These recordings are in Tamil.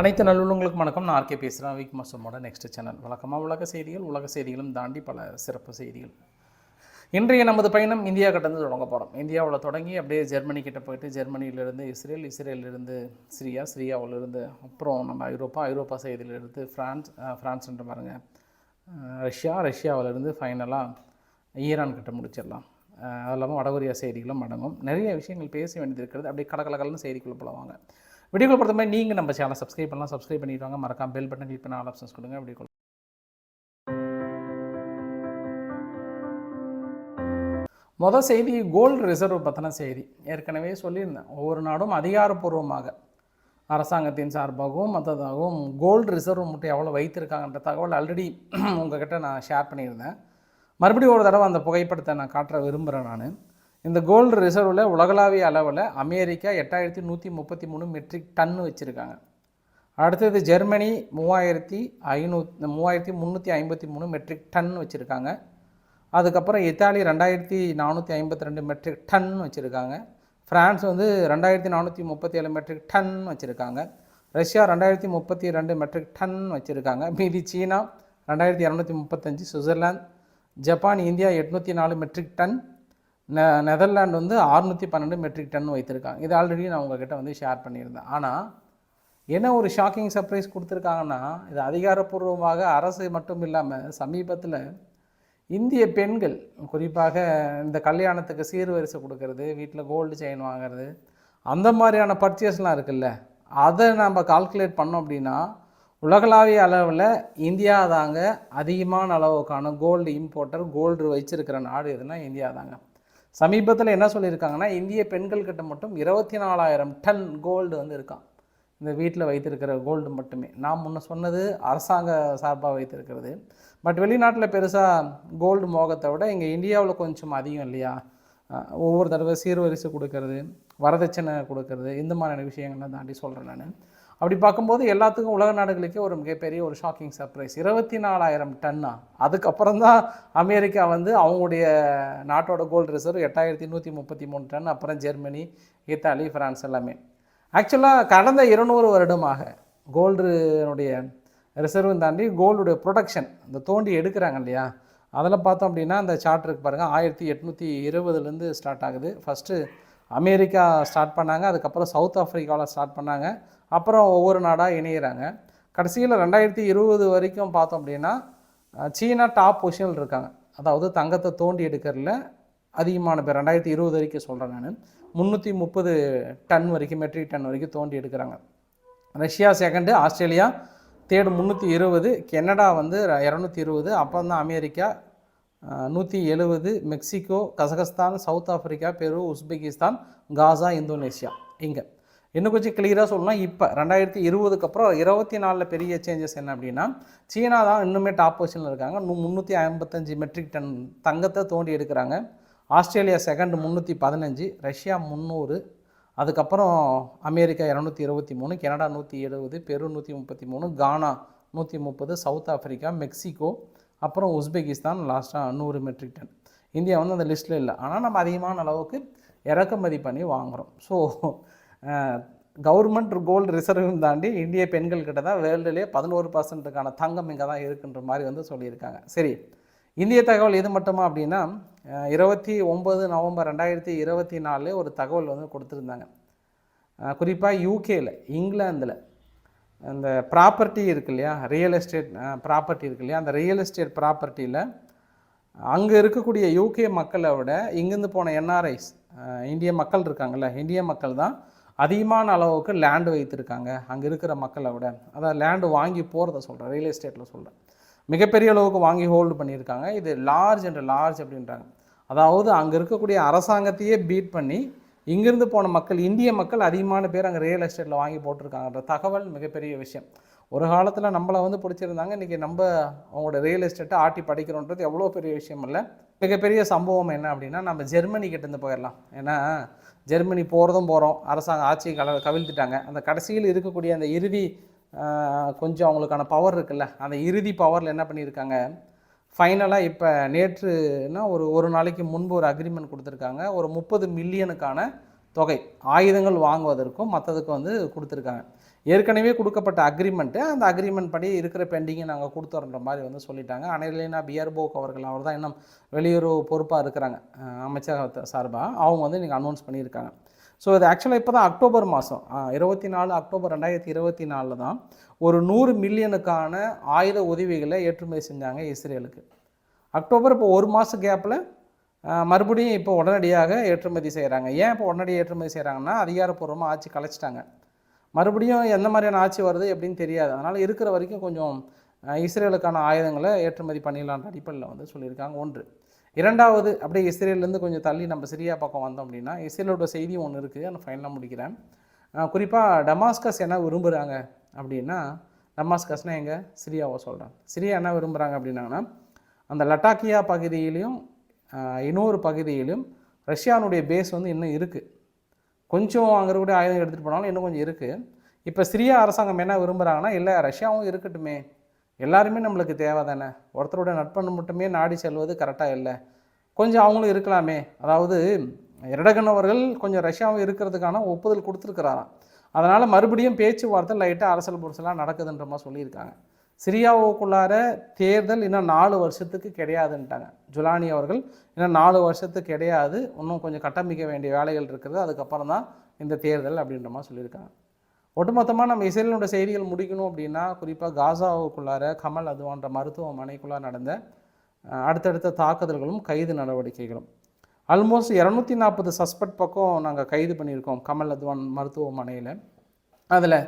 அனைத்து நல்லுள்ளங்களுக்கும் வணக்கம். நான் ஆர்கே பேசுகிறேன் வீக் மாசமோட நெக்ஸ்ட் சேனல் வழக்கமாக உலக செய்திகள் உலக செய்திகளும் தாண்டி பல சிறப்பு செய்திகள். இன்றைய நமது பயணம் இந்தியா கிட்டேருந்து தொடங்க போகிறோம் இந்தியாவில் தொடங்கி அப்படியே ஜெர்மனி கிட்ட போயிட்டு ஜெர்மனியிலிருந்து இஸ்ரேல் இஸ்ரேலிருந்து சிரியா சிரியாவிலிருந்து அப்புறம் நம்ம ஐரோப்பா ஐரோப்பா செய்தியிலிருந்து ஃப்ரான்ஸ் ஃப்ரான்ஸ்ன்ற பாருங்கள் ரஷ்யா ரஷ்யாவிலிருந்து ஃபைனலாக ஈரான் கிட்ட முடிச்சிடலாம். அது இல்லாமல் வடகொரியா செய்திகளும் அடங்கும். நிறைய விஷயங்கள் பேச வேண்டியது இருக்கிறது. அப்படியே கலக்கலக்கலன்னு செய்திக்குள்ளே போலவாங்க. வீடியோக்குள்ள பொறுத்த மாதிரி நீங்கள் நம்ம சேனலை சப்ஸ்கிரைப் பண்ணலாம். சப்ஸ்கிரைப் பண்ணிட்டு வாங்க. மறக்காம பெல் பட்டன் கிளிக் பண்ண ஆல் ஆப்ஷன்ஸ் கொடுங்க. வீடியோ மொதல் செய்தி கோல்டு ரிசர்வ் பற்றின செய்தி. ஏற்கனவே சொல்லியிருந்தேன். ஒவ்வொரு நாடும் அதிகாரப்பூர்வமாக அரசாங்கத்தின் சார்பாகவும் மற்றதாகவும் கோல்டு ரிசர்வ் மட்டும் எவ்வளோ வைத்திருக்காங்கன்ற தகவல் ஆல்ரெடி உங்ககிட்ட நான் ஷேர் பண்ணியிருந்தேன். மறுபடியும் ஒரு தடவை அந்த புகைப்படத்தை நான் காட்ட விரும்புகிறேன் நான். இந்த கோல்டு ரிசர்வில் உலகளாவிய அளவில் அமெரிக்கா எட்டாயிரத்தி நூற்றி முப்பத்தி மூணு மெட்ரிக் டன்னு வச்சுருக்காங்க. அடுத்தது ஜெர்மனி மூவாயிரத்தி ஐநூத் மூவாயிரத்தி முந்நூற்றி ஐம்பத்தி மூணு மெட்ரிக் டன் வச்சுருக்காங்க. அதுக்கப்புறம் இத்தாலி ரெண்டாயிரத்தி நானூற்றி ஐம்பத்தி ரெண்டு மெட்ரிக் டன் வச்சுருக்காங்க. ஃப்ரான்ஸ் வந்து ரெண்டாயிரத்தி நானூற்றி முப்பத்தி ஏழு மெட்ரிக் டன் வச்சுருக்காங்க. ரஷ்யா ரெண்டாயிரத்தி முப்பத்தி ரெண்டு மெட்ரிக் டன் வச்சுருக்காங்க. மீதி சீனா ரெண்டாயிரத்தி இரநூத்தி முப்பத்தஞ்சு சுவிட்சர்லாந்து ஜப்பான் இந்தியா எட்நூற்றி நாலு மெட்ரிக் டன் நெ நெதர்லாண்டு வந்து அறுநூற்றி பன்னெண்டு மெட்ரிக் டன் வைத்திருக்காங்க. இது ஆல்ரெடி நான் உங்ககிட்ட வந்து ஷேர் பண்ணியிருந்தேன். ஆனால் என்ன ஒரு ஷாக்கிங் சர்ப்ரைஸ் கொடுத்துருக்காங்கன்னா இது அதிகாரப்பூர்வமாக அரசு மட்டும் இல்லாமல் சமீபத்தில் இந்திய பெண்கள் குறிப்பாக இந்த கல்யாணத்துக்கு சீர்வரிசை கொடுக்கறது வீட்டில் கோல்டு செயின் வாங்குறது அந்த மாதிரியான பர்ச்சேஸ்லாம் இருக்குல்ல அதை நம்ம கால்குலேட் பண்ணோம் அப்படின்னா உலகளாவிய அளவில் இந்தியா தாங்க அதிகமான அளவுக்கான கோல்டு இம்போர்ட்டர் கோல்டு வச்சிருக்கிற நாடு எதுனா இந்தியா தாங்க. சமீபத்தில் என்ன சொல்லியிருக்காங்கன்னா இந்திய பெண்கள்கிட்ட மட்டும் இருபத்தி நாலாயிரம் டன் கோல்டு வந்து இருக்கான் இந்த வீட்டில் வைத்திருக்கிற கோல்டு மட்டுமே. நான் முன்ன சொன்னது அரசாங்க சார்பாக வைத்திருக்கிறது. பட் வெளிநாட்டில் பெருசாக கோல்டு மோகத்தை விட இங்கே இந்தியாவில் கொஞ்சம் அதிகம் இல்லையா? ஒவ்வொரு தடவை சீர்வரிசை கொடுக்கறது வரதட்சணை கொடுக்கறது இந்த மாதிரியான விஷயங்கள்லாம் தாண்டி சொல்கிறேன் நான். அப்படி பார்க்கும்போது எல்லாத்துக்கும் உலக நாடுகளுக்கே ஒரு மிகப்பெரிய ஒரு ஷாக்கிங் சர்ப்ரைஸ். இருபத்தி நாலாயிரம் டன்னா அதுக்கப்புறம் தான் அமெரிக்கா வந்து அவங்களுடைய நாட்டோட கோல்டு ரிசர்வ் எட்டாயிரத்தி நூற்றி முப்பத்தி மூணு டன் அப்புறம் ஜெர்மனி இத்தாலி ஃப்ரான்ஸ் எல்லாமே. ஆக்சுவலாக கடந்த இருநூறு வருடமாக கோல்டுனுடைய ரிசர்வும் தாண்டி கோல்டுடைய ப்ரொடக்ஷன் இந்த தோண்டி எடுக்கிறாங்க இல்லையா? அதில் பார்த்தோம் அப்படின்னா அந்த சார்ட் இருக்கு பாருங்கள் ஆயிரத்தி எட்நூற்றி இருபதுலேருந்து ஸ்டார்ட் ஆகுது. ஃபஸ்ட்டு அமெரிக்கா ஸ்டார்ட் பண்ணாங்க. அதுக்கப்புறம் சவுத் ஆஃப்ரிக்காவில் ஸ்டார்ட் பண்ணாங்க. அப்புறம் ஒவ்வொரு நாடாக இணையிறாங்க. கடைசியில் ரெண்டாயிரத்தி இருபது வரைக்கும் பார்த்தோம் அப்படின்னா சீனா டாப் பொசிஷனில் இருக்காங்க. அதாவது தங்கத்தை தோண்டி எடுக்கிறதுல அதிகமான பேர் ரெண்டாயிரத்தி இருபது வரைக்கும் சொல்கிறேன் நான் முந்நூற்றி முப்பது டன் வரைக்கும் மெட்ரிக் டன் வரைக்கும் தோண்டி எடுக்கிறாங்க. ரஷ்யா செகண்டு ஆஸ்திரேலியா தேர்டு முந்நூற்றி இருபது கெனடா வந்து இரநூத்தி இருபது அப்புறம் தான் அமெரிக்கா நூற்றி எழுபது Mexico Kazakhstan South Africa Peru Uzbekistan Gaza Indonesia இங்கே. இன்னும் கொஞ்சம் கிளியராக சொல்லலாம் இப்போ ரெண்டாயிரத்தி இருபதுக்கு அப்புறம் இருபத்தி நாலில் பெரிய சேஞ்சஸ் என்ன அப்படின்னா சீனா தான் இன்னுமே டாப் பொசிஷனில் இருக்காங்க. முந்நூற்றி ஐம்பத்தஞ்சு மெட்ரிக் டன் தங்கத்தை தோண்டி எடுக்கிறாங்க. ஆஸ்திரேலியா செகண்ட் முந்நூற்றி பதினஞ்சு ரஷ்யா முந்நூறு அதுக்கப்புறம் அமெரிக்கா இரநூத்தி இருபத்தி மூணு கனடா நூற்றி எழுபது பெரு நூற்றி முப்பத்தி மூணு கானா நூற்றி முப்பது சவுத் ஆஃப்ரிக்கா மெக்சிகோ அப்புறம் உஸ்பெகிஸ்தான் லாஸ்ட்டாக நூறு மெட்ரிக் டன் இந்தியா வந்து அந்த லிஸ்ட்டில் இல்லை. ஆனால் நம்ம அதிகமான அளவுக்கு இறக்குமதி பண்ணி வாங்குகிறோம் ஸோ கவர்மெண்ட் கோல்டு ரிசர்வும் தாண்டி இந்திய பெண்கள் கிட்ட தான் வேர்ல்டுலேயே பதினோரு பர்சன்ட்டுக்கான தங்கம் இங்கே தான் இருக்குன்ற மாதிரி வந்து சொல்லியிருக்காங்க. சரி இந்திய தகவல் இது மட்டுமா அப்படின்னா இருபத்தி ஒம்பது நவம்பர் ரெண்டாயிரத்தி இருபத்தி நாலு ஒரு தகவல் வந்து கொடுத்துருந்தாங்க. குறிப்பாக யூகேயில் இங்கிலாந்தில் அந்த ப்ராப்பர்ட்டி இருக்கு இல்லையா ரியல் எஸ்டேட் ப்ராப்பர்ட்டி இருக்கு இல்லையா அந்த ரியல் எஸ்டேட் ப்ராப்பர்ட்டியில் அங்கே இருக்கக்கூடிய யூகே மக்களை விட இங்கேருந்து போன என்ஆர்ஐஸ் இந்திய மக்கள் இருக்காங்கல்ல இந்திய மக்கள் தான் அதிகமான அளவுக்கு லேண்டு வைத்திருக்காங்க. அங்கே இருக்கிற மக்களை விட. அதான் லேண்டு வாங்கி போகிறத சொல்கிறேன் ரியல் எஸ்டேட்டில் சொல்கிறேன் மிகப்பெரிய அளவுக்கு வாங்கி ஹோல்டு பண்ணியிருக்காங்க. இது லார்ஜ் என்ற லார்ஜ் அப்படின்றாங்க. அதாவது அங்கே இருக்கக்கூடிய அரசாங்கத்தையே பீட் பண்ணி இங்கிருந்து போன மக்கள் இந்திய மக்கள் அதிகமான பேர் அங்கே ரியல் எஸ்டேட்டில் வாங்கி போட்டிருக்காங்கன்ற தகவல் மிகப்பெரிய விஷயம். ஒரு காலத்தில் நம்மளை வந்து பிடிச்சிருந்தாங்க. இன்றைக்கி நம்ம அவங்களோட ரியல் எஸ்டேட்டை ஆட்டி படிக்கிறோன்றது எவ்வளோ பெரிய விஷயம் இல்லை. மிகப்பெரிய சம்பவம் என்ன அப்படின்னா நம்ம ஜெர்மனி கிட்டேருந்து போயிடலாம். ஏன்னா ஜெர்மனி போகிறதும் போகிறோம் அரசாங்கம் ஆட்சி கல கவிழ்த்துட்டாங்க. அந்த கடைசியில் இருக்கக்கூடிய அந்த இறுதி கொஞ்சம் அவங்களுக்கான பவர் இருக்குல்ல அந்த இறுதி பவரில் என்ன பண்ணியிருக்காங்க? ஃபைனலாக இப்போ நேற்றுனா ஒரு ஒரு நாளைக்கு முன்பு ஒரு அக்ரிமெண்ட் கொடுத்துருக்காங்க. ஒரு முப்பது மில்லியனுக்கான தொகை ஆயுதங்கள் வாங்குவதற்கும் மற்றதுக்கும் வந்து கொடுத்துருக்காங்க. ஏற்கனவே கொடுக்கப்பட்ட அக்ரிமெண்ட்டு அந்த அக்ரிமெண்ட் படி இருக்கிற பெண்டிங்கை நாங்கள் கொடுத்துறன்ற மாதிரி வந்து சொல்லிட்டாங்க. அனைலீனா பியர்போக் அவர்கள் அவர் தான் இன்னும் வெளியுறவு பொறுப்பாக இருக்கிறாங்க அமைச்சகத்தை அமைச்சக சார்பாக அவங்க வந்து நீங்கள் அனௌன்ஸ் பண்ணியிருக்காங்க. ஸோ இது ஆக்சுவலாக இப்போ தான் அக்டோபர் மாதம் இருபத்தி நாலு அக்டோபர் ரெண்டாயிரத்தி இருபத்தி நாலில் தான் ஒரு நூறு மில்லியனுக்கான ஆயுத உதவிகளை ஏற்றுமதி செஞ்சாங்க இஸ்ரேலுக்கு. அக்டோபர் இப்போ ஒரு மாத கேப்பில் மறுபடியும் இப்போ உடனடியாக ஏற்றுமதி செய்கிறாங்க ஏன் இப்போ உடனடியாக ஏற்றுமதி செய்கிறாங்கன்னா அதிகாரப்பூர்வமாக ஆட்சி கலைச்சிட்டாங்க. மறுபடியும் எந்த மாதிரியான ஆட்சி வருது எப்படின்னு தெரியாது. அதனால் இருக்கிற வரைக்கும் கொஞ்சம் இஸ்ரேலுக்கான ஆயுதங்களை ஏற்றுமதி பண்ணிடலான்ற அடிப்படையில் வந்து சொல்லியிருக்காங்க ஒன்று. இரண்டாவது அப்படியே இஸ்ரேல்லேருந்து கொஞ்சம் தள்ளி நம்ம சிரியா பக்கம் வந்தோம் அப்படின்னா இஸ்ரேலோட செய்தி ஒன்று இருக்குது நான் ஃபைனலாக முடிக்கிறேன். குறிப்பாக டமாஸ்கஸ் என்ன விரும்புகிறாங்க அப்படின்னா டமாஸ்கஸ்னால் எங்கள் சிரியாவை சொல்கிறேன் சிரியா என்ன விரும்புகிறாங்க அப்படின்னாங்கன்னா அந்த லட்டாக்கியா பகுதியிலையும் இன்னொரு பகுதியிலும் ரஷ்யானுடைய பேஸ் வந்து இன்னும் இருக்குது கொஞ்சம் அங்கே இருக்கக்கூடிய ஆயுதம் எடுத்துகிட்டு போனாலும் இன்னும் கொஞ்சம் இருக்குது இப்போ சிரியா அரசாங்கம் என்ன விரும்புகிறாங்கன்னா இல்லை ரஷ்யாவும் இருக்கட்டுமே. எல்லாருமே நம்மளுக்கு தேவை தானே ஒருத்தரோட நட்பண்ணு மட்டுமே நாடி செல்வது கரெக்டாக இல்லை. கொஞ்சம் அவங்களும் இருக்கலாமே. அதாவது எரடகன் அவர்கள் கொஞ்சம் ரஷ்யாவும் இருக்கிறதுக்கான ஒப்புதல் கொடுத்துருக்குறாராம். அதனால் மறுபடியும் பேச்சுவார்த்தை லைட்டாக அரசியல் புரசலாக நடக்குதுன்ற மாதிரி சொல்லியிருக்காங்க. சிரியாவுக்குள்ளார தேர்தல் இன்னும் நாலு வருஷத்துக்கு கிடையாதுன்ட்டாங்க. ஜுலானி அவர்கள் இன்னும் நாலு வருஷத்துக்கு கிடையாது. இன்னும் கொஞ்சம் கட்டமைக்க வேண்டிய வேலைகள் இருக்குது. அதுக்கப்புறம் தான் இந்த தேர்தல் அப்படின்ற மாதிரி சொல்லியிருக்காங்க. ஒட்டுமொத்தமாக நம்ம இஸ்ரேலினுடைய செய்திகள் முடிக்கணும் அப்படின்னா குறிப்பாக காசாவுக்குள்ளார கமல் அதுவான்ற மருத்துவமனைக்குள்ளார நடந்த அடுத்தடுத்த தாக்குதல்களும் கைது நடவடிக்கைகளும். ஆல்மோஸ்ட் இரநூத்தி நாற்பது சஸ்பெக்ட் பக்கம் நாங்கள் கைது பண்ணியிருக்கோம் கமல் அதுவான் மருத்துவமனையில். அதில்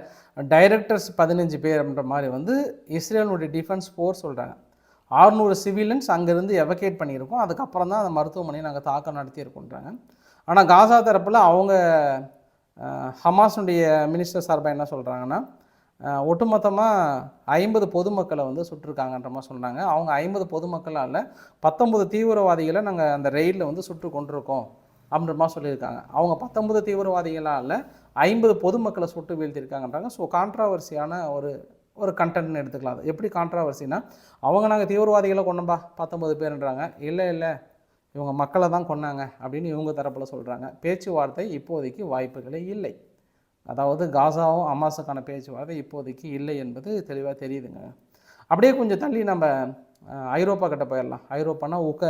டைரக்டர்ஸ் பதினஞ்சு பேர்ன்ற மாதிரி வந்து இஸ்ரேலுடைய டிஃபென்ஸ் ஃபோர்ஸ் சொல்கிறாங்க ஆறுநூறு சிவிலியன்ஸ் அங்கேருந்து எவகேட் பண்ணியிருக்கோம். அதுக்கப்புறம் தான் அந்த மருத்துவமனையை நாங்கள் தாக்கம் நடத்தியிருக்கோன்றாங்க ஆனால் காசா தரப்பில் அவங்க ஹமாஸுடைய மினிஸ்டர் சார்பாக என்ன சொல்கிறாங்கன்னா ஒட்டுமொத்தமாக ஐம்பது பொதுமக்களை வந்து சுட்டிருக்காங்கன்ற மாதிரி சொல்கிறாங்க அவங்க ஐம்பது பொதுமக்களால் பத்தொம்பது தீவிரவாதிகளை நாங்கள் அந்த ரெயிலில் வந்து சுட்டு கொண்டிருக்கோம். அப்படின்ற மாதிரி சொல்லியிருக்காங்க. அவங்க பத்தொன்பது தீவிரவாதிகளால் ஐம்பது பொதுமக்களை சுட்டு வீழ்த்திருக்காங்கன்றாங்க ஸோ கான்ட்ராவர்சியான ஒரு ஒரு கண்டென்ட்னு எடுத்துக்கலாம். அது எப்படி கான்ட்ராவர்சினா அவங்க நாங்கள் தீவிரவாதிகளை கொண்டோம்பா பத்தொன்பது பேருன்றாங்க. இல்லை இல்லை இவங்க மக்களை தான் கொன்னாங்க அப்படின்னு இவங்க தரப்பில் சொல்கிறாங்க பேச்சுவார்த்தை இப்போதைக்கு வாய்ப்புகளே இல்லை. அதாவது காசாவும் அமாஸுக்கான பேச்சுவார்த்தை இப்போதைக்கு இல்லை என்பது தெளிவாக தெரியுதுங்க. அப்படியே கொஞ்சம் தள்ளி நம்ம ஐரோப்பா கிட்ட போயிடலாம். ஐரோப்பானா உக்க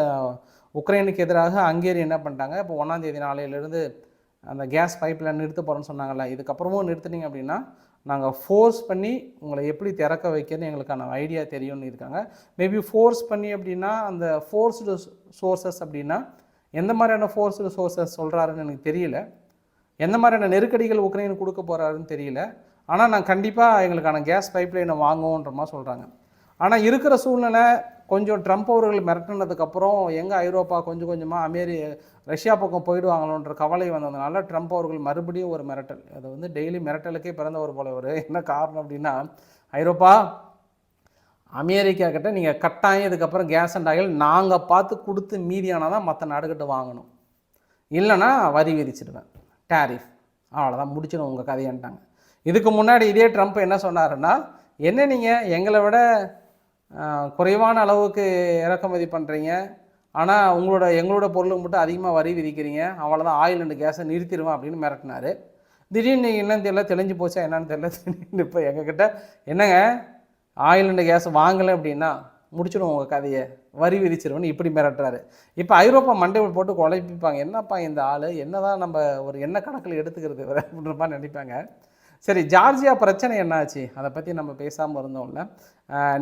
உக்ரைனுக்கு எதிராக ஹங்கேரி என்ன பண்ணிட்டாங்க? இப்போ ஒன்றாம் தேதி நாளையிலேருந்து அந்த கேஸ் பைப்பில் நிறுத்த போகிறோன்னு சொன்னாங்கல்ல இதுக்கப்புறமும் நிறுத்துனீங்க அப்படின்னா நாங்கள் ஃபோர்ஸ் பண்ணி உங்களை எப்படி திறக்க வைக்கிறதுன்னு எங்களுக்கான ஐடியா தெரியும்னு இருக்காங்க. மேபி ஃபோர்ஸ் பண்ணி அப்படின்னா அந்த ஃபோர்ஸ்டு சோர்சஸ் அப்படின்னா எந்த மாதிரியான ஃபோர்ஸ்டு சோர்சஸ் சொல்கிறாருன்னு எனக்கு தெரியல. எந்த மாதிரியான நெருக்கடிகள் உக்ரைனுக்கு கொடுக்க போகிறாருன்னு தெரியல. ஆனால் நான் கண்டிப்பாக எங்களுக்கான கேஸ் பைப்லைனை வாங்குவோன்ற மாதிரி சொல்கிறாங்க ஆனால் இருக்கிற சூழ்நிலை கொஞ்சம் ட்ரம்ப் அவர்கள் மிரட்டினதுக்கப்புறம் எங்கே ஐரோப்பா கொஞ்சம் கொஞ்சமாக அமெரி ரஷ்யா பக்கம் போயிடுவாங்களோன்ற கவலை வந்ததுனால ட்ரம்ப் அவர்கள் மறுபடியும் ஒரு மிரட்டல். அது வந்து டெய்லி மிரட்டலுக்கே பிறந்தவர் போல ஒரு என்ன காரணம் அப்படின்னா ஐரோப்பா அமெரிக்கா கிட்ட நீங்கள் கட்டாயம் இதுக்கப்புறம் கேஸ் அண்ட் ஆயில் நாங்கள் பார்த்து கொடுத்து மீதியானால் தான் மற்ற நாடுகிட்ட வாங்கணும். இல்லைன்னா வரி விதிச்சிடுவேன். டேரிஃப் அவ்வளோதான் முடிச்சிடும் உங்கள் கதையன்ட்டாங்க. இதுக்கு முன்னாடி இதே ட்ரம்ப் என்ன சொன்னாருன்னா என்ன நீங்கள் எங்களை விட குறைவான அளவுக்கு இறக்குமதி பண்ணுறீங்க ஆனால் உங்களோட எங்களோட பொருளுக்கு மட்டும் அதிகமாக வரி விதிக்கிறீங்க. அவ்வளோதான் ஆயில் அண்ட் கேஸை நிறுத்திடுவேன் அப்படின்னு மிரட்டினார். திடீர்னு என்னன்னு தெரியல தெளிஞ்சு போச்சா என்னன்னு தெரியல திடீர்னு இப்போ எங்ககிட்ட என்னங்க ஆயில் அண்ட் கேஸ் வாங்கலை அப்படின்னா முடிச்சிடும் உங்கள் கதையை. வரி விதிச்சிருவன்னு இப்படி மிரட்டுறாரு. இப்போ ஐரோப்பா மண்டை போட்டு குழப்பிப்பாங்க. என்னப்பா இந்த ஆள்? என்னதான் நம்ம ஒரு என்ன கணக்கில் எடுத்துக்கிறது இவரை அப்படின்ற மாதிரி நினைப்பாங்க. சரி ஜார்ஜியா பிரச்சனை என்னாச்சு? அதை பற்றி நம்ம பேசாமல் இருந்தோம்ல.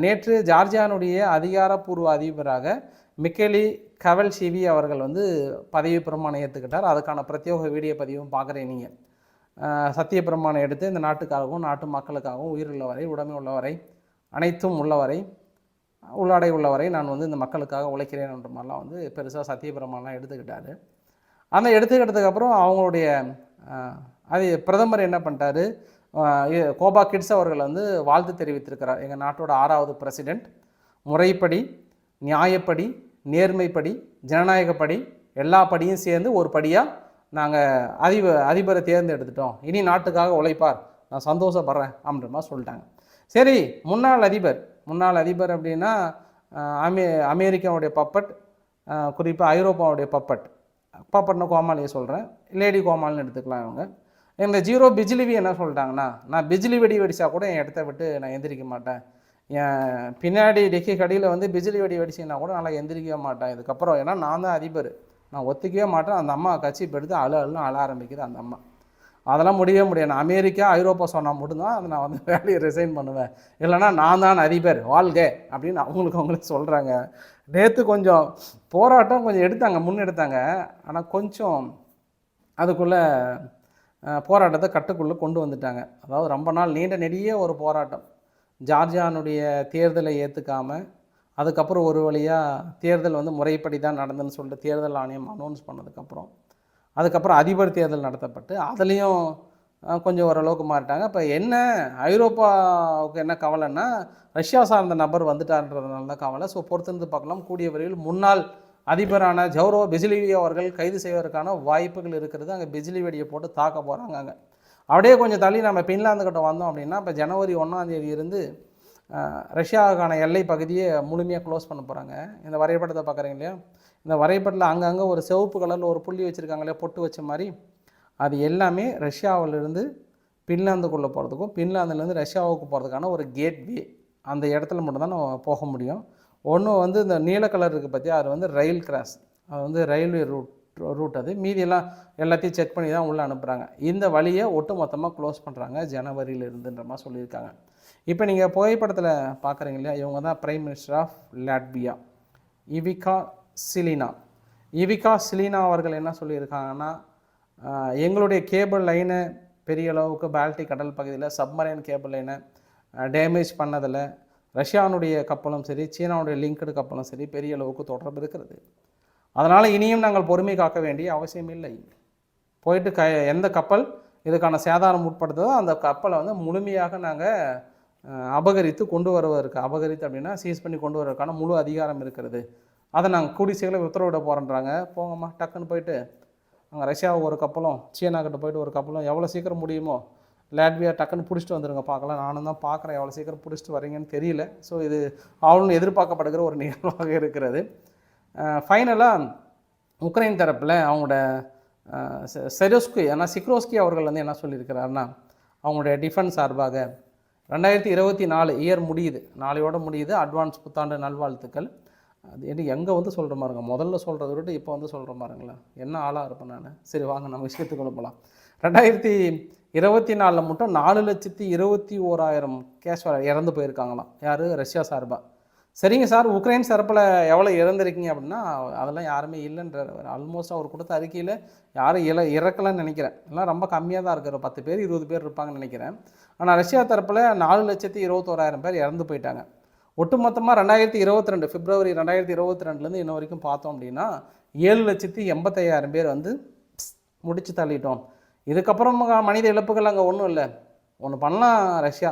நேற்று ஜார்ஜியானுடைய அதிகாரப்பூர்வ அதிபராக மிக்கேலி கவல்ஷிவி அவர்கள் வந்து பதவி பிரமாணம் ஏற்றுக்கிட்டார் அதுக்கான பிரத்யோக வீடியோ பதிவும் பார்க்குறேன் நீங்கள் சத்திய பிரமாணம் எடுத்து இந்த நாட்டுக்காகவும் நாட்டு மக்களுக்காகவும் உயிர் உள்ளவரை உடமை உள்ளவரை அனைத்தும் உள்ளவரை உள்ளாடை உள்ளவரை நான் வந்து இந்த மக்களுக்காக உழைக்கிறேன்ன்ற மாதிரிலாம் வந்து பெருசாக சத்திய பிரமாணம் எடுத்துக்கிட்டாரு. அந்த எடுத்துக்கிட்டதுக்கப்புறம் அவங்களுடைய அது பிரதமர் என்ன பண்ணிட்டாரு? கோபா கிட்ஸ் அவர்கள் வந்து வாழ்த்து தெரிவித்திருக்கிறார். எங்கள் நாட்டோட ஆறாவது பிரசிடெண்ட் முறைப்படி நியாயப்படி நேர்மைப்படி ஜனநாயகப்படி எல்லா படியும் சேர்ந்து ஒரு படியாக நாங்கள் அதிப அதிபரை தேர்ந்தெடுத்துட்டோம். இனி நாட்டுக்காக உழைப்பார். நான் சந்தோஷப்படுறேன் அப்படின்ற மாதிரி சொல்லிட்டாங்க. சரி முன்னாள் அதிபர். முன்னாள் அதிபர் அப்படின்னா அமே அமெ அமெரிக்காவுடைய பப்பட் குறிப்பாக ஐரோப்பாவுடைய பப்பட். பப்பட்னு கோமாளியை சொல்கிறேன் லேடி கோமாலின்னு எடுத்துக்கலாம் இவங்க. இந்த ஜீரோ பிஜிலிவி என்ன சொல்லிட்டாங்கன்னா நான் பிஜிலி வெடி வெடிச்சா கூட என் இடத்த விட்டு நான் எந்திரிக்க மாட்டேன். என் பின்னாடி டெக்கி கடியில் வந்து பிஜிலி வெடி வெடிச்சிங்கன்னா கூட நல்லா எந்திரிக்கவே மாட்டேன். இதுக்கப்புறம் ஏன்னா நான் தான் அதிபர். நான் ஒத்துக்கவே மாட்டேன். அந்த அம்மா கட்சி எடுத்து அழு அழுன்னு அழ ஆரம்பிக்குது அந்த அம்மா. அதெல்லாம் முடியவே முடியாது. நான் அமெரிக்கா ஐரோப்பா சொன்னால் மட்டும்தான் அதை நான் வந்து வேலையை ரிசைன் பண்ணுவேன். இல்லைன்னா நான் தான் அதிபர். வாழ்க அப்படின்னு அவங்களுக்கு அவங்களுக்கு சொல்கிறாங்க நேற்று கொஞ்சம் போராட்டம் கொஞ்சம் எடுத்தாங்க முன்னெடுத்தாங்க. ஆனால் கொஞ்சம் அதுக்குள்ளே போராட்டத்தை கட்டுக்குள்ளே கொண்டு வந்துட்டாங்க. அதாவது ரொம்ப நாள் நீண்ட நெடிய ஒரு போராட்டம். ஜார்ஜியானுடைய தேர்தலை ஏற்றுக்காமல் அதுக்கப்புறம் ஒரு வழியாக தேர்தல் வந்து முறைப்படி தான் நடந்துன்னு சொல்லிட்டு தேர்தல் ஆணையம் அனௌன்ஸ் பண்ணதுக்கப்புறம் அதுக்கப்புறம் அதிபர் தேர்தல் நடத்தப்பட்டு அதுலேயும் கொஞ்சம் ஓரளவுக்கு மாறிட்டாங்க. இப்போ என்ன ஐரோப்பாவுக்கு என்ன கவலைன்னா ரஷ்யா சார்ந்த நபர் வந்துட்டார்ன்றதுனால தான் கவலை. ஸோ பொறுத்திருந்து பார்க்கலாம். கூடிய விரைவில் முன்னாள் அதிபரான ஜௌரோ பிஜிலிவி அவர்கள் கைது செய்வதற்கான வாய்ப்புகள் இருக்கிறது. அங்கே பிஜிலி வெடியை போட்டு தாக்க போகிறாங்க அங்கே. அப்படியே கொஞ்சம் தள்ளி நம்ம பின்லாந்து கிட்ட வந்தோம் அப்படின்னா இப்போ ஜனவரி ஒன்றாந்தேதி இருந்து ரஷ்யாவுக்கான எல்லை பகுதியை முழுமையாக க்ளோஸ் பண்ண போகிறாங்க இந்த வரைபடத்தை பார்க்குறீங்க இல்லையா? இந்த வரைபடத்தில் அங்கங்கே ஒரு சிவப்பு கலரில் ஒரு புள்ளி வச்சுருக்காங்க இல்லையா? பொட்டு வச்ச மாதிரி. அது எல்லாமே ரஷ்யாவிலிருந்து பின்லாந்துக்குள்ளே போகிறதுக்கும் பின்லாந்துலேருந்து ரஷ்யாவுக்கு போகிறதுக்கான ஒரு கேட்வே அந்த இடத்துல மட்டும்தான் நம்ம போக முடியும். ஒன்று வந்து இந்த நீல கலர் இருக்குது பார்த்தியா அது வந்து ரயில் கிராஸ் அது வந்து ரயில்வே ரூட் ரூட் அது. மீதியெல்லாம் எல்லாத்தையும் செக் பண்ணி தான் உள்ளே அனுப்புகிறாங்க இந்த வழியை ஒட்டு மொத்தமாக க்ளோஸ் பண்ணுறாங்க ஜனவரியிலிருந்துன்ற மாதிரி சொல்லியிருக்காங்க. இப்போ நீங்கள் புகைப்படத்தில் பார்க்குறீங்க இல்லையா? இவங்க தான் prime minister of Latvia Evika Silina Evika Silina அவர்கள் என்ன சொல்லியிருக்காங்கன்னா எங்களுடைய கேபிள் லைனை பெரிய அளவுக்கு பால்டிக் கடல் பகுதியில் சப்மரைன் கேபிள் லைனை டேமேஜ் பண்ணதில் ரஷ்யானுடைய கப்பலும் சரி சீனாவுடைய லிங்க்டு கப்பலும் சரி பெரிய அளவுக்கு தொடர்பு இருக்கிறது. அதனால் இனியும் நாங்கள் பொறுமை காக்க வேண்டிய அவசியம் இல்லை. போயிட்டு க எந்த கப்பல் இதுக்கான சேதாரம் உட்படுத்ததோ அந்த கப்பலை வந்து முழுமையாக நாங்கள் அபகரித்து கொண்டு வருவதற்கு அபகரித்து அப்படின்னா சீஸ் பண்ணி கொண்டு வருவதற்கான முழு அதிகாரம் இருக்கிறது. அதை நாங்கள் கூடி சீக்கிரம் உத்தரவிட போகிறோன்றாங்க போங்கம்மா டக்குன்னு போயிட்டு அங்கே ரஷ்யாவுக்கு ஒரு கப்பலும் சீனா கிட்ட போயிட்டு ஒரு கப்பலும் எவ்வளோ சீக்கிரம் முடியுமோ லேட்வியா டக்குன்னு பிடிச்சிட்டு வந்துடுங்க பார்க்கலாம். நானும் தான் பார்க்குறேன். எவ்வளோ சீக்கிரம் பிடிச்சிட்டு வரீங்கன்னு தெரியல. ஸோ இது அவளும் எதிர்பார்க்கப்படுகிற ஒரு நிகழ்வாக இருக்கிறது. ஃபைனலாக உக்ரைன் தரப்பில் அவங்களோட செரோஸ்கி ஏன்னா சிக்ரோஸ்கி அவர்கள் வந்து என்ன சொல்லியிருக்கிறாருன்னா அவங்களுடைய டிஃபென்ஸ் சார்பாக ரெண்டாயிரத்தி இருபத்தி நாலு இயர் முடியுது. நாளையோட முடியுது. அட்வான்ஸ் புத்தாண்டு நல்வாழ்த்துக்கள். அது என்ன எங்கே வந்து சொல்கிற மாதிரிங்க? முதல்ல சொல்கிறத விட்டு இப்போ வந்து சொல்கிற மாதிரிங்களா? என்ன ஆளாக இருப்பேன் நான்? சரி வாங்க நம்ம விஷயத்துக்குள்ள போகலாம் ரெண்டாயிரத்தி இருபத்தி நாலில் மட்டும் நாலு லட்சத்தி இருபத்தி ஓராயிரம் கேஷ் இறந்து போயிருக்காங்களாம். யார்? ரஷ்யா சார்பாக சரிங்க சார் உக்ரைன் சார்பில் எவ்வளோ இறந்துருக்கீங்க அப்படின்னா அதெல்லாம் யாருமே இல்லைன்றார் ஆல்மோஸ்ட் அவர் கொடுத்த அறிக்கையில் யாரும் இல இறக்கலன்னு நினைக்கிறேன். எல்லாம் ரொம்ப கம்மியாக தான் இருக்கிற பத்து பேர் இருபது பேர் இருப்பாங்கன்னு நினைக்கிறேன். ஆனால் ரஷ்யா தரப்பில் நாலு லட்சத்தி இருபத்தோராயிரம் பேர் இறந்து போயிட்டாங்க. ஒட்டுமொத்தமாக ரெண்டாயிரத்தி இருபத்தி ரெண்டு பிப்ரவரி ரெண்டாயிரத்தி இருபத்தி ரெண்டுலேருந்து இன்ன வரைக்கும் பார்த்தோம் அப்படின்னா ஏழு லட்சத்தி எண்பத்தையாயிரம் பேர் வந்து முடித்து முடிச்சு தள்ளிட்டோம். இதுக்கப்புறம் மனித இழப்புகள் அங்கே ஒன்றும் இல்லை. ஒன்று பண்ணலாம் ரஷ்யா.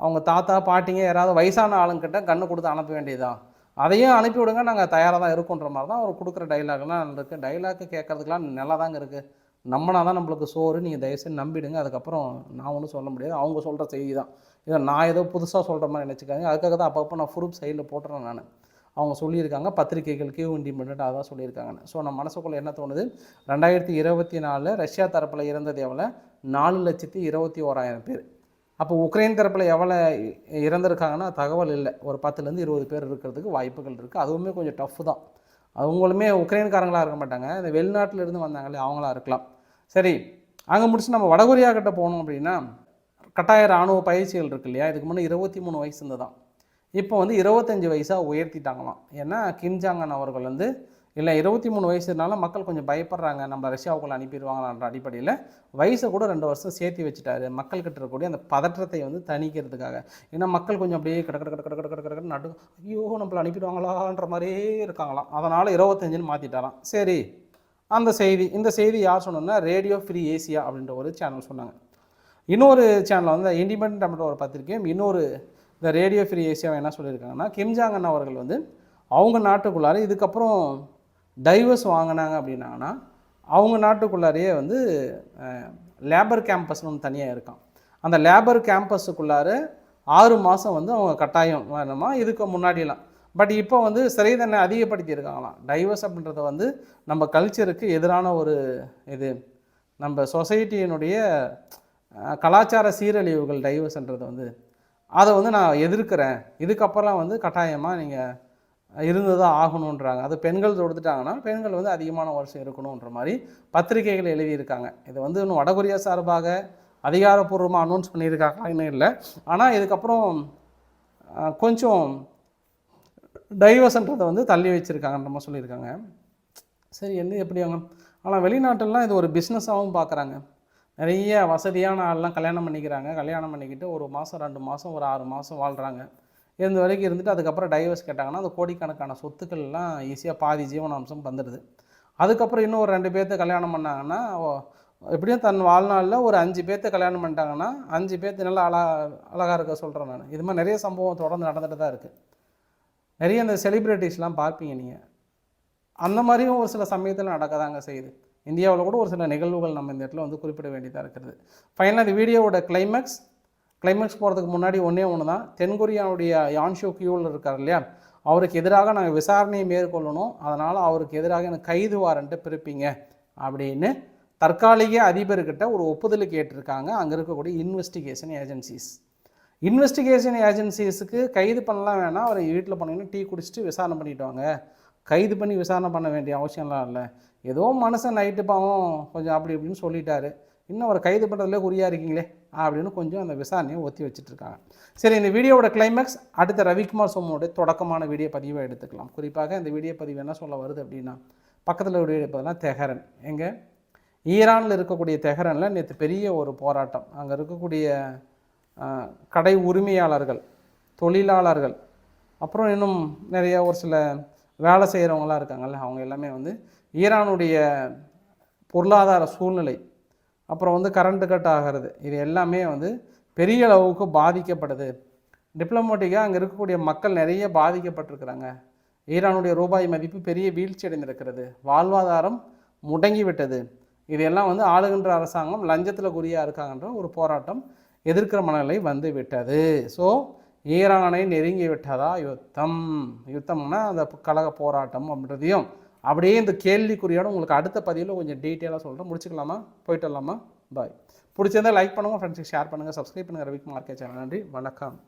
அவங்க தாத்தா பாட்டிங்க யாராவது வயசான ஆளுங்கிட்ட கண்ணு கொடுத்து அனுப்ப வேண்டியதான் அதையும் அனுப்பி விடுங்க நாங்கள் தயாராக தான் இருக்கோன்ற மாதிரி தான் அவர் கொடுக்குற டைலாக்லாம் இருக்குது டைலாக்கு கேட்குறதுக்கெலாம் நல்லா தாங்க இருக்குது நம்பினா தான் நம்மளுக்கு சோறு நீங்கள் தயவுசெய்து நம்பிடுங்க. அதுக்கப்புறம் நான் ஒன்றும் சொல்ல முடியாது. அவங்க சொல்கிற செய்தி தான் இதை நான் ஏதோ புதுசாக சொல்கிற மாதிரி நினச்சிக்காங்க அதுக்காக தான் அப்பப்போ நான் ப்ரூஃப் சைடில் போட்டுறேன் நான். அவங்க சொல்லியிருக்காங்க. பத்திரிகைகள் கியூ இண்டிபெண்ட் அதான் சொல்லியிருக்காங்கன்னு. ஸோ நம்ம மனசுக்குள்ளே என்ன தோணுது? ரெண்டாயிரத்தி இருபத்தி நாலில் ரஷ்யா தரப்பில் இறந்தது எவ்வளோ நாலு லட்சத்தி இருபத்தி ஓராயிரம் பேர். அப்போ உக்ரைன் தரப்பில் எவ்வளோ இறந்துருக்காங்கன்னா தகவல் இல்லை. ஒரு பத்துலேருந்து இருபது பேர் இருக்கிறதுக்கு வாய்ப்புகள் இருக்குது அதுவுமே கொஞ்சம் டஃப் தான். அவங்களுமே உக்ரைன்காரங்களாக இருக்க மாட்டாங்க. இந்த வெளிநாட்டிலேருந்து வந்தாங்களே அவங்களா இருக்கலாம். சரி அங்கே முடிச்சு நம்ம வடகொரியா கிட்ட போகணும் அப்படின்னா கட்டாய ராணுவ பயிற்சிகள் இருக்கு இல்லையா? இதுக்கு முன்னே இருபத்தி மூணு வயசு இருந்ததான் இப்போ வந்து இருபத்தஞ்சி வயசாக உயர்த்திட்டாங்களாம். ஏன்னா கிம்ஜாங்கன் அவர்கள் வந்து இல்லை இருபத்தி மூணு வயசுனால மக்கள் கொஞ்சம் பயப்படுறாங்க. நம்ம ரஷ்யாவுக்குள்ள அனுப்பிடுவாங்களான்ற அடிப்படையில் வயசை கூட ரெண்டு வருஷம் சேர்த்து வச்சுட்டாரு. மக்கள்கிட்ட இருக்கக்கூடிய அந்த பதற்றத்தை வந்து தணிக்கிறதுக்காக. ஏன்னா மக்கள் கொஞ்சம் அப்படியே கட கட கட கட கட கட நடு ஐயோ நம்மளை அனுப்பிடுவாங்களான்ற மாதிரியே இருக்காங்களாம். அதனால் இருபத்தஞ்சுன்னு மாற்றிட்டாராம் சரி அந்த செய்தி இந்த செய்தி யார் சொன்னோன்னா ரேடியோ ஃப்ரீ ஏசியா அப்படின்ற ஒரு சேனல் சொன்னாங்க. இன்னொரு சேனல் வந்து இண்டிபெண்ட் அப்படின்ற ஒரு பத்திரிக்கையும் இன்னொரு இந்த ரேடியோ ஃப்ரீ ஏசியாவை என்ன சொல்லியிருக்காங்கன்னா கிம் அண்ணா அவர்கள் வந்து அவங்க நாட்டுக்குள்ளார இதுக்கப்புறம் டைவர்ஸ் வாங்கினாங்க அப்படின்னாங்கன்னா அவங்க நாட்டுக்குள்ளாரையே வந்து லேபர் கேம்பஸ்னு ஒன்று தனியாக இருக்கான் அந்த லேபர் கேம்பஸுக்குள்ளார ஆறு மாதம் வந்து அவங்க கட்டாயம் வேணுமா இதுக்கு முன்னாடிலாம் பட் இப்போ வந்து சிறை தண்டனை அதிகப்படுத்தியிருக்காங்களாம். டைவர்ஸ் அப்படின்றத வந்து நம்ம கல்ச்சருக்கு எதிரான ஒரு இது. நம்ம சொசைட்டியினுடைய கலாச்சார சீரழிவுகள் டைவர்ஸ்ன்றது வந்து. அதை வந்து நான் எதிர்க்கிறேன். இதுக்கப்புறம் வந்து கட்டாயமாக நீங்கள் இருந்து தான் ஆகணுன்றாங்க. அது பெண்கள் தொடுத்துட்டாங்கன்னா பெண்கள் வந்து அதிகமான வருஷம் இருக்கணுன்ற மாதிரி பத்திரிகைகள் எழுதியிருக்காங்க. இது வந்து இன்னும் வடகொரியா சார்பாக அதிகாரப்பூர்வமாக அனௌன்ஸ் பண்ணியிருக்காங்கன்னு இல்லை. ஆனால் இதுக்கப்புறம் கொஞ்சம் டைவர்ஸ்ன்றதை வந்து தள்ளி வச்சுருக்காங்கன்ற மாதிரி சொல்லியிருக்காங்க. சரி என்ன எப்படி அவங்க? ஆனால் வெளிநாட்டிலலாம் இது ஒரு பிஸ்னஸாகவும் பார்க்குறாங்க நிறைய வசதியான ஆள்லாம் கல்யாணம் பண்ணிக்கிறாங்க. கல்யாணம் பண்ணிக்கிட்டு ஒரு மாதம் ரெண்டு மாதம் ஒரு ஆறு மாதம் வாழ்கிறாங்க இருந்த வரைக்கும் இருந்துட்டு அதுக்கப்புறம் டைவர்ஸ் கேட்டாங்கன்னா அந்த கோடிக்கணக்கான சொத்துக்கள்லாம் ஈஸியாக பாதி ஜீவனாம்சம் வந்துடுது அதுக்கப்புறம் இன்னும் ஒரு ரெண்டு பேர்த்த கல்யாணம் பண்ணாங்கன்னா ஓ- எப்படியும் தன் வாழ்நாளில் ஒரு அஞ்சு பேர்த்த கல்யாணம் பண்ணிட்டாங்கன்னா அஞ்சு பேர்த்து நல்லா அழகா அழகாக இருக்க சொல்கிறேன் நான். இது மாதிரி நிறைய சம்பவம் தொடர்ந்து நடந்துட்டு தான் இருக்குது நிறைய இந்த செலிப்ரிட்டிஸ்லாம் பார்ப்பீங்க நீங்கள் அந்த மாதிரியும் ஒரு சில சமயத்தில் நடக்கதாங்க செய்யுது. இந்தியாவில் கூட ஒரு சில நிகழ்வுகள் நம்ம இந்த இடத்துல வந்து குறிப்பிட வேண்டியதாக இருக்கிறது. ஃபைனலாக இந்த வீடியோவோட கிளைமேக்ஸ் கிளைமேக்ஸ் போகிறதுக்கு முன்னாடி ஒன்றே ஒன்று தான் தென்கொரியாவுடைய யான்ஷோ கியூவில் இருக்கார் இல்லையா? அவருக்கு எதிராக நாங்கள் விசாரணையை மேற்கொள்ளணும். அதனால் அவருக்கு எதிராக எனக்கு கைது வாரண்ட்டு பிறப்பீங்க அப்படின்னு தற்காலிக அதிபர்கிட்ட ஒரு ஒப்புதல் கேட்டிருக்காங்க. அங்கே இருக்கக்கூடிய இன்வெஸ்டிகேஷன் ஏஜென்சிஸ் இன்வெஸ்டிகேஷன் ஏஜென்சிஸுக்கு கைது பண்ணலாம் வேணாம். அவரை வீட்டில் போனீங்கன்னா டீ குடிச்சிட்டு விசாரணை பண்ணிட்டு வாங்க. கைது பண்ணி விசாரணை பண்ண வேண்டிய அவசியம்லாம் இல்லை. ஏதோ மனுஷன் நைட்டு பாவம் கொஞ்சம் அப்படி இப்படின்னு சொல்லிட்டாரு. இன்னும் அவரை கைது பண்ணுறதுல குறியாக இருக்கீங்களே? அப்படின்னு கொஞ்சம் அந்த விசாரணையை ஒத்தி வச்சுட்ருக்காங்க சரி இந்த வீடியோவோட கிளைமேக்ஸ் அடுத்த ரவிக்குமார் சோமோட தொடக்கமான வீடியோ பதிவை எடுத்துக்கலாம். குறிப்பாக இந்த வீடியோ பதிவு என்ன சொல்ல வருது அப்படின்னா பக்கத்தில் வீடியோ பதிலாக தெஹரன் எங்கே? ஈரானில் இருக்கக்கூடிய தெஹரனில் நேற்று பெரிய ஒரு போராட்டம். அங்கே இருக்கக்கூடிய கடை உரிமையாளர்கள் தொழிலாளர்கள் அப்புறம் இன்னும் நிறைய ஒரு சில வேலை செய்கிறவங்களாம் இருக்காங்கல்ல அவங்க எல்லாமே வந்து ஈரானுடைய பொருளாதார சூழ்நிலை அப்புறம் வந்து கரண்ட் கட் ஆகிறது இது எல்லாமே வந்து பெரிய அளவுக்கு பாதிக்கப்படுது. டிப்ளமேட்டிக்காக அங்கே இருக்கக்கூடிய மக்கள் நிறைய பாதிக்கப்பட்டிருக்கிறாங்க. ஈரானுடைய ரூபாய் மதிப்பு பெரிய வீழ்ச்சி அடைந்திருக்கிறது. வாழ்வாதாரம் முடங்கி விட்டது இதையெல்லாம் வந்து ஆளுகின்ற அரசாங்கம் லஞ்சத்தில் குறியாக இருக்காங்கன்ற ஒரு போராட்டம் எதிர்க்கிற மனநிலை வந்து விட்டது. ஸோ ஈரானை நெருங்கி விட்டதா யுத்தம்? யுத்தம்னா அந்த கழக போராட்டம் அப்படின்றதையும். அப்படியே இந்த கேள்விக்குறியோட உங்களுக்கு அடுத்த பதிவில் கொஞ்சம் டீட்டெயிலாக சொல்கிறேன் முடிச்சுக்கலாமா? போயிட்டு வரலாமா? பாய். பிடிச்சிருந்தால் லைக் பண்ணுங்கள் ஃப்ரெண்ட்ஸுக்கு ஷேர் பண்ணுங்கள் சப்ஸ்கிரைப் பண்ணுங்கள் ரவிக்குமார் கே. சேனல். நன்றி வணக்கம்.